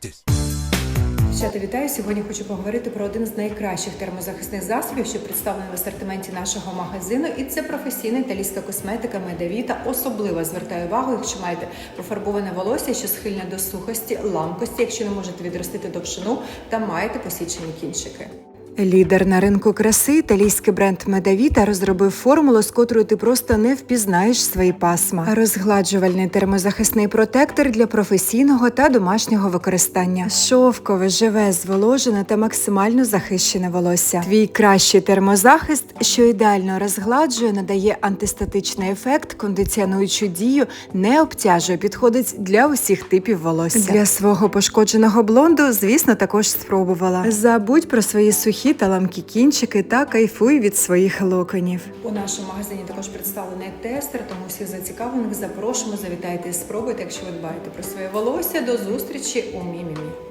this. Дівчата, вітаю! Сьогодні хочу поговорити про один з найкращих термозахисних засобів, що представлений в асортименті нашого магазину. І це професійна італійська косметика Медавіта. Особливо звертаю увагу, якщо маєте профарбоване волосся, що схильне до сухості, ламкості, якщо не можете відростити довшину та маєте посічені кінчики. Лідер на ринку краси, італійський бренд Медавіта розробив формулу, з котрою ти просто не впізнаєш свої пасма. Розгладжувальний термозахисний протектор для професійного та домашнього використання. Шовкове, живе, зволожене та максимально захищене волосся. Твій кращий термозахист, що ідеально розгладжує, надає антистатичний ефект, кондиціонуючу дію, не обтяжує, підходить для усіх типів волосся. Для свого пошкодженого блонду, звісно, також спробувала. Забудь про свої сухі та ламкі кінчики та кайфуй від своїх локонів. У нашому магазині також представлений тестер, тому всіх зацікавлених запрошуємо, завітайте і спробуйте, якщо ви дбаєте про своє волосся. До зустрічі у Мімімі.